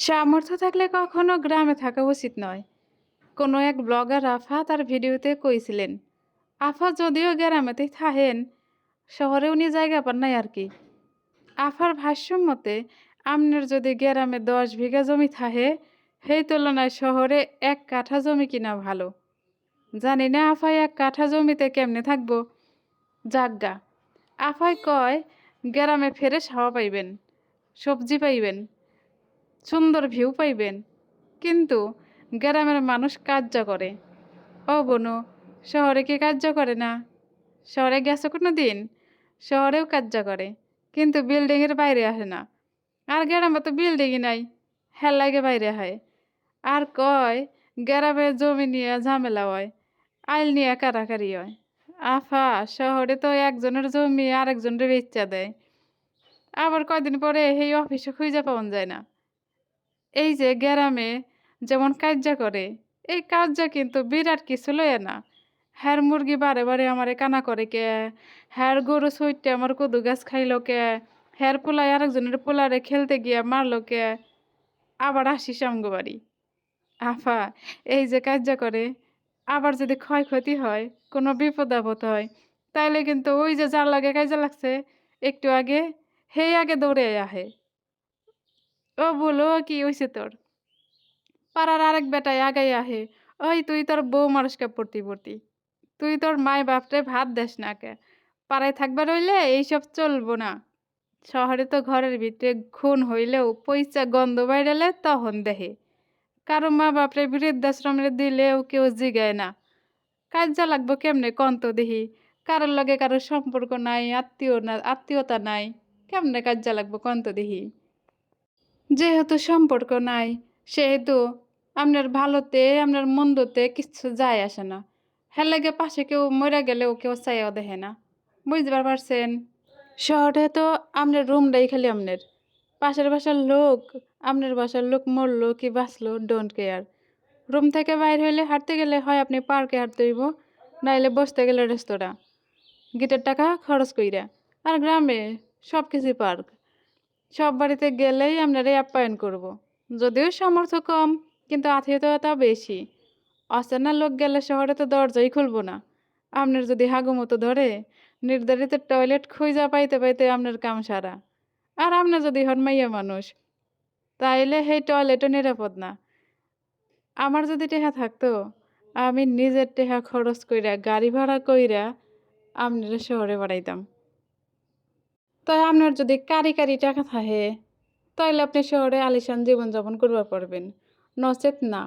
সামর্থ্য থাকলে কখনো গ্রামে থাকা উচিত নয়। কোনো এক ব্লগার আফা তার ভিডিওতে কইছিলেন, আফা যদিও গ্রামেতেই থাহেন শহরে উনি জায়গা পান নাই আর কি। আফার ভাষ্য মতে, আমনের যদি গ্রামে দশ বিঘা জমি থাহে সেই তুলনায় শহরে এক কাঠা জমি কিনা ভালো। জানি না আফাই এক কাঠা জমিতে কেমনে থাকব। জাগা আফাই কয়, গ্রামে ফেরে হাওয়া পাইবেন, সবজি পাইবেন সুন্দর ভিউ পাইবেন। কিন্তু গ্রামের মানুষ কার্য করে। ও বনু, শহরে কি কার্য করে না? শহরে গেছো কোনো দিন শহরেও কার্য করে, কিন্তু বিল্ডিংয়ের বাইরে আসে না। আর গ্রামে তো বিল্ডিংই নাই হেল লাগে বাইরে হয়। আর কয়, গ্রামে জমি নিয়ে ঝামেলা হয়, আইল নিয়ে কারাকারি হয়। আফা, শহরে তো একজনের জমি আরেকজনের বেচা দেয়। আবার কয়দিন পরে সেই অফিসে খুঁজে পাওয়া যায় না। এই যে গ্রামে যেমন কার্য করে, এই কার্য কিন্তু বিরাট কিছু লয়ে না। হ্যার মুরগি বারে বারে আমারে কানা করে কে, হ্যার গরু সইটে আমার কদু গাছ খাইলো কে, হ্যার পোলায় আরেকজনের পোলারে খেলতে গিয়ে মারলো কে, আবার আসিস আমগো বাড়ি। আফা, এই যে কার্য করে, আবার যদি ক্ষয়ক্ষতি হয়, কোনো বিপদ আপদ হয়, তাইলে কিন্তু ওই যে যার লাগে কাজে লাগছে, একটু আগে, হেই আগে দৌড়ে আহে। ও বলো কি হয়েছে তোর? পাড়ার আরেক বেটায় আগাই আহে, ওই তুই তোর বউ মানুষকে পড়তি পড়তি। তুই তোর মায় বাপরে ভাত দেস না কে। পাড়ায় থাকবার হইলে এইসব চলবো না। শহরে তো ঘরের ভিতরে খুন হইলেও পয়সা গন্ধ বাইরেলে তখন দেহে। কারও মা বাপরে বৃদ্ধাশ্রমে দিলেও কেউ জিগায় না। কাজা লাগবো কেমনে কন্ত দেহি? কারোর লগে কারোর সম্পর্ক নাই, আত্মীয় না, আত্মীয়তা নাই। কেমনে কাজা লাগবো কন্ত দেহি? যেহেতু সম্পর্ক নাই, সেহেতু আপনার ভালোতে আপনার মন্দতে কিছু যায় আসে না। হ্যাঁ লাগে পাশে কেউ মরে গেলেও কেউ চাইও দেখে না। বুঝতে পারছেন শহরে তো আপনার রুমটাই খালি আপনার পাশের বাসার লোক আপনার বাসার লোক মরলো কি বাঁচলো ডোন্ট কেয়ার রুম থেকে বাইর হইলে হাঁটতে গেলে হয় আপনি পার্কে হাঁটতে হইব, নাইলে বসতে গেলে রেস্তোরাঁ। গিটার টাকা খরচ কইরা। আর গ্রামে সব কিছুই পার্ক। সব বাড়িতে গেলেই আপনারাই আপ্যায়ন করব। যদিও সামর্থ্য কম, কিন্তু আত্মীয়তা বেশি। অচেনা লোক গেলে শহরে তো দরজাই খুলব না। আপনার যদি হাগু মতো ধরে, নির্ধারিত টয়লেট খুঁজা পাইতে পাইতে আপনার কাম সারা। আর আপনার যদি হন মাইয়া মানুষ, তাইলে সেই টয়লেটও নিরাপদ না। আমার যদি টেহা থাকতো, আমি নিজের টেহা খরচ কইরা, গাড়ি ভাড়া কইরা আপনারা শহরে বাড়াইতাম। তাই আপনার যদি কারি কারি টাকা থাকে তাহলে আপনি শহরে আলিশান জীবনযাপন করবার পারবেন। নচেত না।